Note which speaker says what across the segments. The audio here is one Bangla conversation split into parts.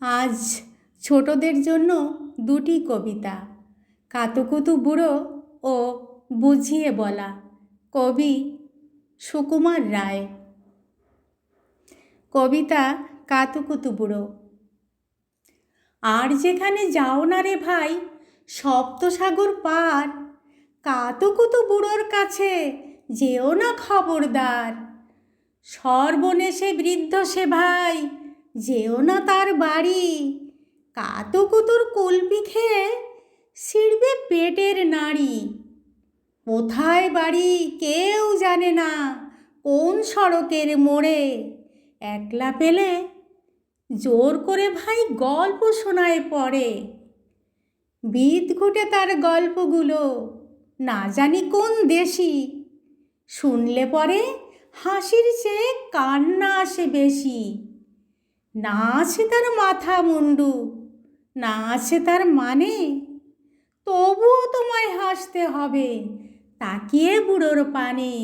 Speaker 1: আজ ছোটদের জন্য দুটি কবিতা, কাতুকুতু বুড়ো ও বুঝিয়ে বলা কবি সুকুমার রায়। কবিতা কাতুকুতু বুড়ো, আর যেখানে যাও না রে ভাই, সপ্তসাগর পার, কাতুকুতু বুড়োর কাছে যেও না খবরদার, সর্বনেশে বৃদ্ধ সে ভাই যেও না তার বাড়ি। কাতুকুতুর কুলপি খেয়ে ছিড়বে পেটের নাড়ি। কোথায় বাড়ি কেউ জানে না কোন সড়কের মোড়ে। একলা পেলে জোর করে ভাই গল্প শোনায় পড়ে বিদ ঘুটে তার গল্পগুলো, না জানি কোন দেশি। শুনলে পরে হাসির চেয়ে কান্না আসে বেশি। না আছে তার মাথা মুন্ডু। না আছে তার মানে? তবুও তোমায় হাসতে হবে, তাকিয়ে বুড়োর পানে।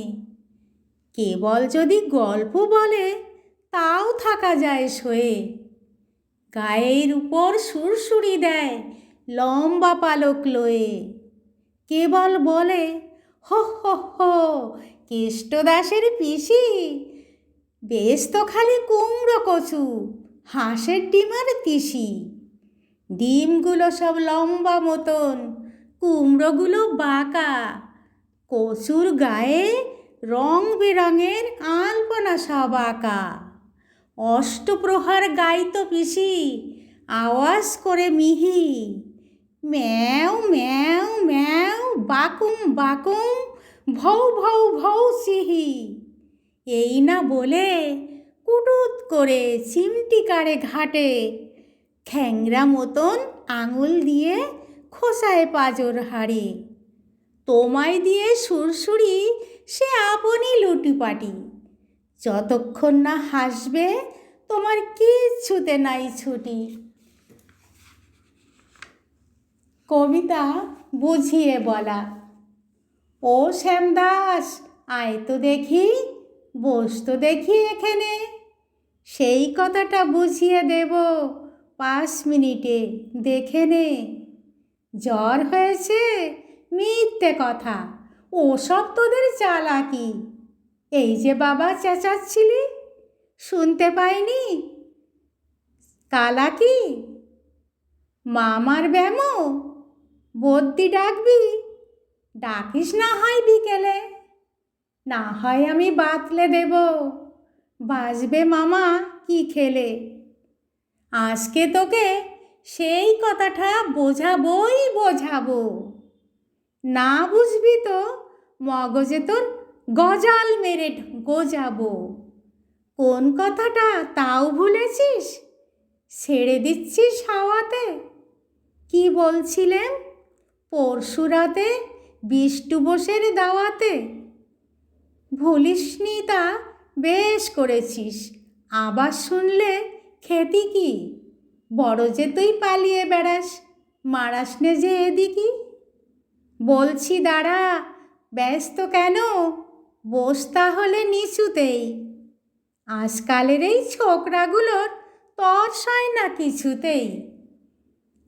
Speaker 1: কেবল যদি গল্প বলে, তাও থাকা যায় শোয়ে গায়ের উপর সুরসুরি দেয় লম্বা পালক লয়ে। কেবল বলে, হো হো হো কেষ্টদাসের পিসি বেশ তো খালি কুমড়ো কচু, হাঁসের ডিমার তিসি। ডিমগুলো সব লম্বা মতন, কুমড়োগুলো বাঁকা। কচুর গায়ে রং বেরঙের আলপনা সব আঁকা। অষ্টপ্রহার গাইতো পিসি, আওয়াজ করে মিহি। ম্যাও ম্যাও ম্যাও, বাকুম বাকুম, ভৌ ভৌ ভৌ, সিহি। এই না বলে কুটুত করে চিমটি কারে ঘাটে। খ্যাংরা মতন আঙুল দিয়ে খোসায় পাজর হাড়ে। তোমায় দিয়ে সুরসুরি সে আপনি লুটিপাটি। যতক্ষণ না হাসবে, তোমার কিচ্ছুতে নাই ছুটি। কবিতা বুঝিয়ে বলা, ও শ্যামদাস, আয় তো দেখি বস তো দেখি এখানে। সেই কথাটা বুঝিয়ে দেব। পাঁচ মিনিটে, দেখে নে। জ্বর হয়েছে? মিথ্যে কথা। ওসব তোদের চালাকি এই যে বাবা চেঁচাচ্ছিলি, শুনতে পাইনি? কালাকি মামার ব্যামো, বদ্যি ডাকবি? ডাকিস না হয় বিকেলে। না হয় আমি বাতলে দেব। বাজবে মামা, কি খেলে? আজকে তোকে সেই কথাটা বোঝাবই বোঝাবো। না বুঝবি তো, মগজে তোর গজাল মেরে গোজাবো। কোন কথাটা তাও ভুলেছিস? ছেড়ে দিচ্ছিস হাওয়াতে? কি বলছিলেন পরশু রাতে বিষ্টু বোসের দাওয়াতে? ভুলিসনি তা, বেশ করেছিস। আবার শুনলে খেতি কি? বড় যে তুই পালিয়ে বেড়াস, মারাস নে যে এদিকি। বলছি দাঁড়া, ব্যস্ত কেন? বস তাহলে নিচুতেই। আজকালের এই ছোকরাগুলোর তর সয় না কিছুতেই।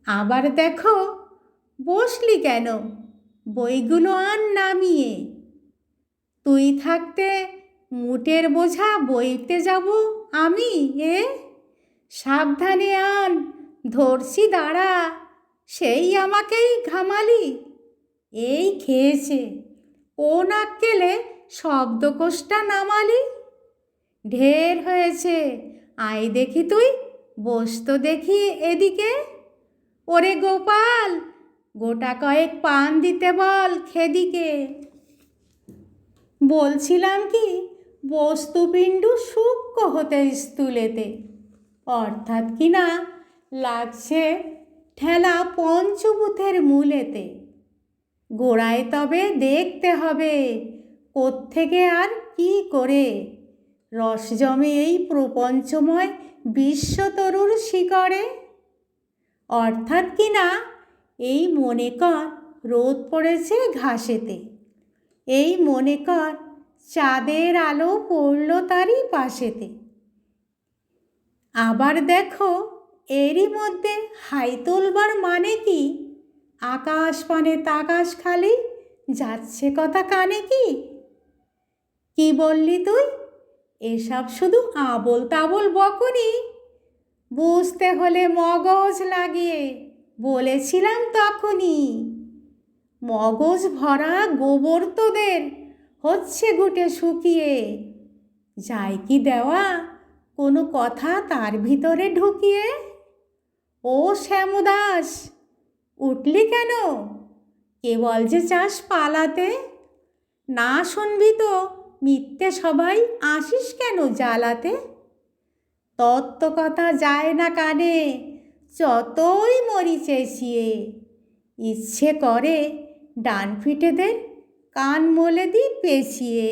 Speaker 1: আবার দেখো, বসলি কেন? বইগুলো আন নামিয়ে। তুই থাকতে মুটের বোঝা বইতে যাব আমি, এ? সাবধানে আন, ধরছি দাঁড়া, সেই আমাকেই ঘামালি। এই খেয়েছে ও নাক্কেলে শব্দকোষটা নামালি? ঢের হয়েছে, আয় দেখি তুই বসতো দেখি এদিকে। ওরে গোপাল, গোটা কয়েক পান দিতে বল খেদিকে। বলছিলাম কি, বস্তুপিণ্ডু সূক্ষ্ম হতে স্থূলেতে। অর্থাৎ কি না, লাগছে ঠেলা পঞ্চভূতের মূলেতে। গোড়ায় তবে দেখতে হবে, কোত্থেকে আর কি করে। রস জমে এই প্রপঞ্চময় বিশ্বতরুর শিকড়ে অর্থাৎ কি না, এই মনে কর রোদ পড়েছে ঘাসেতে। এই মনে কর, চাঁদের আলো পড়ল তারই পাশেতে। আবার দেখো, এরই মধ্যে হাই তোলবার মানে কি? আকাশ পানে তাকাশ খালি যাচ্ছে কথা কানে কি? কি বললি তুই? এসব শুধু আবল তাবল বকনি। বুঝতে হলে মগজ লাগিয়ে বলেছিলাম তখনই। মগজ ভরা গোবর তোদের, হচ্ছে গুটে শুকিয়ে। যায় কি দেওয়া, কোনো কথা তার ভিতরে ঢুকিয়ে? ও শ্যামদাস, উঠলি কেন? কেবল যে চাস পালাতে? না শুনবি তো, মিথ্যে সবাই আসিস কেন জ্বালাতে? তত্ত্ব কথা যায় না কানে, যতই মরি চেঁচিয়ে ইচ্ছে করে ডান ফিটে ফিটেদের কান মলে দিই পেঁচিয়ে।